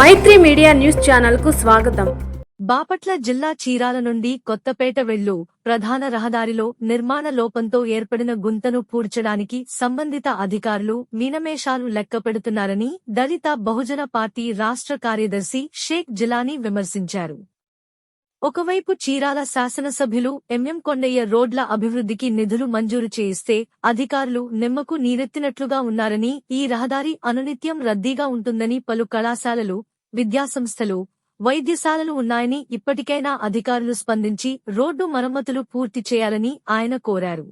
మైత్రి media news ఛానల్కు స్వాగతం. బాపట్ల జిల్లా చీరాల నుండి కొత్తపేట వెళ్ళు ప్రధాన రహదారిలో నిర్మాణ లోపంతో ఏర్పడిన గుంతను పూడ్చడానికి సంబంధిత అధికారులు మీనమేషాలు లెక్కపెడుతున్నారని దళిత బహుజన పార్టీ రాష్ట్ర కార్యదర్శి షేక్ జిలానీ విమర్శించారు. ఒకవైపు చీరాల శాసనసభ్యులు ఎంఎం కొండయ్య రోడ్ల అభివృద్ధికి నిధులు మంజూరు చేయిస్తే అధికారులు నిమ్మకు నీరెత్తినట్లుగా ఉన్నారని ఈ రహదారి అనునిత్యం రద్దీగా ఉంటుందని పలు కళాశాలలు విద్యాసంస్థలు వైద్యశాలలు ఉన్నాయని ఇప్పటికైనా అధికారులు స్పందించి రోడ్డు మరమ్మతులు పూర్తి చేయాలని ఆయన కోరారు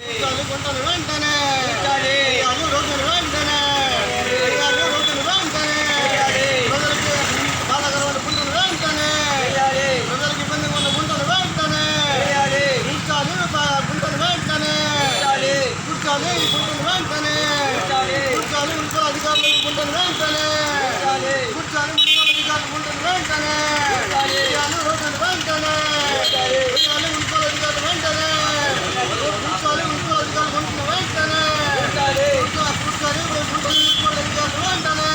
ఉద్యోగాలు గుంటలు వెంటనే ఉద్యోగాలు రోడ్డులు వెంటనే ఉద్యోగాలు రోడ్డులు వెంటనే ప్రజలకి బాధాకరమైన గుంటలు వెంటనే ప్రజలకి ఇబ్బందిగా ఉన్న గుంటలు వెంటనే కూర్చాలి గుంటలు వెంటనే కూర్చాలి గుంటలు వెంటనే కూర్చాలి మున్సిపల్ అధికారులు గుంటలు వెంటనే కూర్చాలి మున్సిపల్ అధికారులు వెంటనే వెంటనే మున్సిపల్ అధికారులు వెంటనే మున్సిపల్ వెంటనే మున్సిపల్ వెంటనే వెంటనే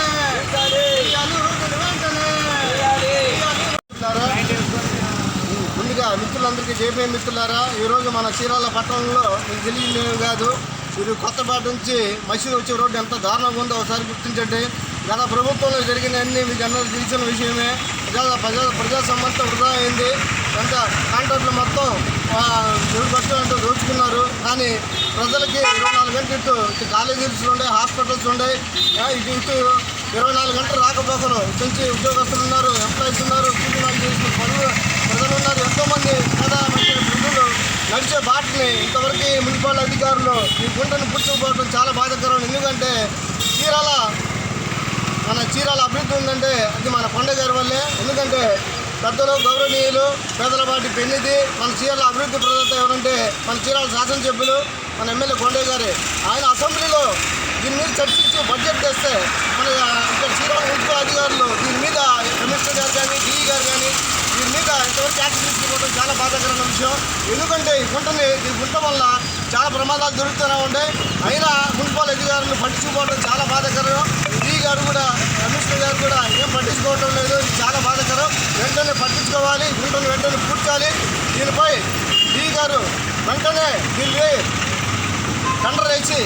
మిత్రులందరికీ జేపీ మిత్రులారా ఈరోజు మన చీరాల పట్టణంలో మీకు తెలియలేదు కాదు. మీరు కొత్తపేట నుంచి మసీదు వచ్చే రోడ్డు ఎంత దారుణంగా ఉందో ఒకసారి గుర్తించండి. గత ప్రభుత్వంలో జరిగిన అన్ని మీకు అందరూ తెలిసిన విషయమే. ప్రజా ప్రజా ప్రజా సంబంధం వృధా అయింది. ఎంత కాంట్రాక్టులు మొత్తం నిరుపక్షంతో దోచుకున్నారు. కానీ ప్రజలకి ఇరవై నాలుగు గంటలు ఇటు ఇటు కాలేజీస్ ఉన్నాయి హాస్పిటల్స్ ఉన్నాయి ఇటు ఇటు ఇరవై నాలుగు గంటలు రాకపోకరు ఇటు నుంచి ఉద్యోగస్తులు ఉన్నారు ఎంప్లాయీస్ ఉన్నారు వాళ్ళు చేసిన పనులు ప్రజలు ఉన్నారు. ఎంతోమంది నడిచే బాటని ఇంతవరకు మున్సిపల్ అధికారులు ఈ గుంటను పుచ్చుకుపోవడం చాలా బాధాకరం. ఎందుకంటే చీరాల మన చీరాల అభివృద్ధి ఉందంటే అది మన కొండ గారి వల్లే. ఎందుకంటే పెద్దలు గౌరవనీయులు పేదల పాటి పెన్నిది మన చీరాల అభివృద్ధి ప్రదాత ఎవరంటే మన చీరాల శాసనసభ్యులు మన ఎమ్మెల్యే కొండయ్య గారి. ఆయన అసెంబ్లీలో దీని మీద చర్చించి బడ్జెట్ తెస్తే మన ఇక్కడ చీరాల మున్సిపల్ అధికారులు దీని మీద కమిషనర్ గారు గారు కానీ దీని మీద ఇంతవరకు యాక్షన్ తీసుకోవడం చాలా బాధాకరమైన విషయం. ఎందుకంటే ఈ గుంటని ఈ గుంట వల్ల చాలా ప్రమాదాలు జరుగుతూనే ఉంటాయి అయినా మున్సిపల్ అధికారులు పట్టించుకోవడం చాలా బాధాకరం. ఈ గారు కూడా కమిషనర్ గారు కూడా ఏం పట్టించుకోవడం లేదు. చాలా బాధాకరం. వెంటనే పట్టించుకోవాలి. గుంటను వెంటనే పూడ్చాలి. దీనిపై ఈ గారు వెంటనే దీన్ని టెండర్ వేసి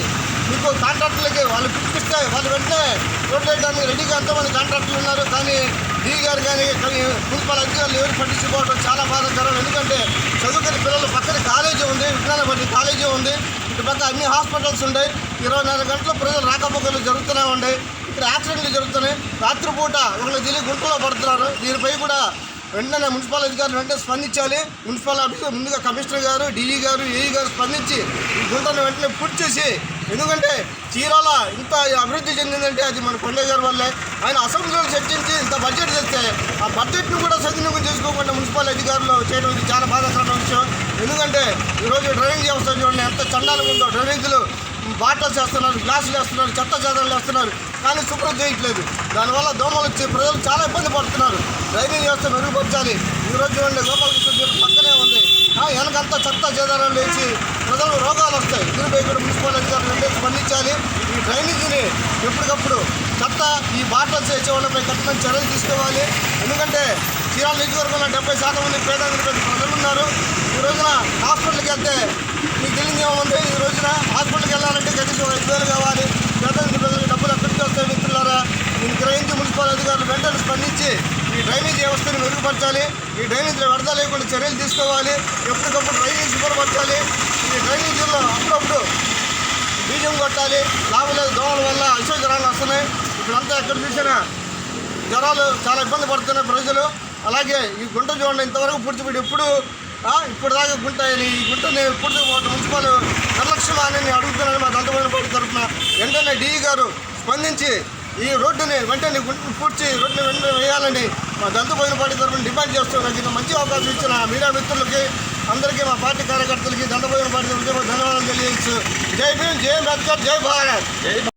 మీకు కాంట్రాక్టులకి వాళ్ళు పిలిపిస్తే వాళ్ళు వెంటనే రోడ్లు వేయడానికి రెడీగా ఎంతోమంది కాంట్రాక్టులు ఉన్నారు. కానీ డీ గారు కానీ కానీ మున్సిపల్ అధికారులు ఎవరు పట్టించుకోవడం చాలా బాధాకరం. ఎందుకంటే చదువుకునే పిల్లలు పక్కన కాలేజీ ఉంది విజ్ఞానపల్లి కాలేజీ ఉంది. ఇటు పక్క అన్ని హాస్పిటల్స్ ఉన్నాయి. ఇరవై నాలుగు గంటలు ప్రజలు రాకపోకలు జరుగుతూనే ఉన్నాయి. ఇక్కడ యాక్సిడెంట్లు జరుగుతున్నాయి. రాత్రిపూట ఒకళ్ళు తిరిగి గుంటలో పడుతున్నారు. దీనిపై కూడా వెంటనే మున్సిపల్ అధికారులు వెంటనే స్పందించాలి. మున్సిపల్ ఆఫీసర్ ముందుగా కమిషనర్ గారు డీఈ గారు ఏఈ గారు స్పందించి ఈ గుంటను వెంటనే పూర్తి చేసి ఎందుకంటే చీరాల ఇంత అభివృద్ధి చెందిందంటే అది మన కొండ గారి వల్లే. ఆయన అసెంబ్లీలో చర్చించి ఇంత బడ్జెట్ తెస్తే ఆ బడ్జెట్ను కూడా సద్వినియోగం చేసుకోకుండా మున్సిపల్ అధికారులు చేయడం ఇది చాలా బాధాకరమైన విషయం. ఎందుకంటే ఈరోజు డ్రైనేజ్ వ్యవస్థ చూడండి ఎంత చండాలుగా ఉందో. డ్రైనేజీలు బాటల్స్ వేస్తున్నారు గ్లాసులు వేస్తున్నారు చెత్త చేతలు వేస్తున్నారు. కానీ శుభ్రం చేయట్లేదు. దానివల్ల దోమలు వచ్చి ప్రజలు చాలా ఇబ్బంది పడుతున్నారు. డ్రైనేజ్ వ్యవస్థ మెరుగుపరచాలి. ఈరోజు చూడండి గోపాలకృష్ణ పక్కనే ఉంది. ఆ వెనకంతా చెత్త చెదారాలు లేచి ప్రజలు రోగాలు వస్తాయి. దీనిపై కూడా మున్సిపల్ అధికారులు వెంటనే స్పందించాలి ఈ డ్రైనేజీని ఎప్పటికప్పుడు చెత్త ఈ బాటల్స్ వేసే వాళ్ళపై కఠిన చర్యలు తీసుకోవాలి. ఎందుకంటే చీరాల నియోజకవర్గంలో డెబ్బై శాతం మంది పేద ప్రజలు ఉన్నారు. ఈ రోజున హాస్పిటల్కి వెళ్తే మీకు తెలియదు ఏమంటే ఈ రోజున హాస్పిటల్కి వెళ్ళాలంటే గదికి ఐదు వేలు కావాలి. పేద ప్రజలకు డబ్బులు ఎక్కడికి వస్తాయి మిత్రులారా? దీన్ని గ్రహించి మున్సిపల్ అధికారులు వెంటనే స్పందించి ఈ డ్రైనేజ్ వ్యవస్థను మెరుగుపరచాలి. ఈ డ్రైనేజీలో వ్యర్థ లేకుండా చర్యలు తీసుకోవాలి. ఎప్పటికప్పుడు డ్రైనేజ్ శుభ్రపరచాలి. ఈ డ్రైనేజీలో అప్పుడప్పుడు బీజం కొట్టాలి. లాభం లేదు దోమల వల్ల అశోక జ్వరాలు వస్తున్నాయి ఇప్పుడంతా ఎక్కడ చూసినా జ్వరాలు చాలా ఇబ్బంది పడుతున్నాయి ప్రజలు. అలాగే ఈ గుంట చూడండి ఇంతవరకు పూడ్చిపెట్టి ఎప్పుడు ఇప్పుడు దాకా గుంట ఈ గుంటని ఇప్పుడు మున్సిపల్ నిర్లక్ష్యం అని నేను అడుగుతున్నాను మా దంతమైన పార్టీ తరఫున వెంటనే డిఈ గారు స్పందించి ఈ రోడ్డుని వెంటనే గుంటను పూడ్చి రోడ్డుని వెంటనే వేయాలని మా దంతపోయిన పార్టీ తరఫున డిమాండ్ చేస్తున్నాను నాకు ఇంత మంచి అవకాశం ఇచ్చిన మీడియా మిత్రులకి అందరికీ మా పార్టీ కార్యకర్తలకి దండపోయిన పార్టీ ధన్యవాదాలు తెలియజేస్తూ జై భీమ్ జై అంబేద్కర్ జై భారత్.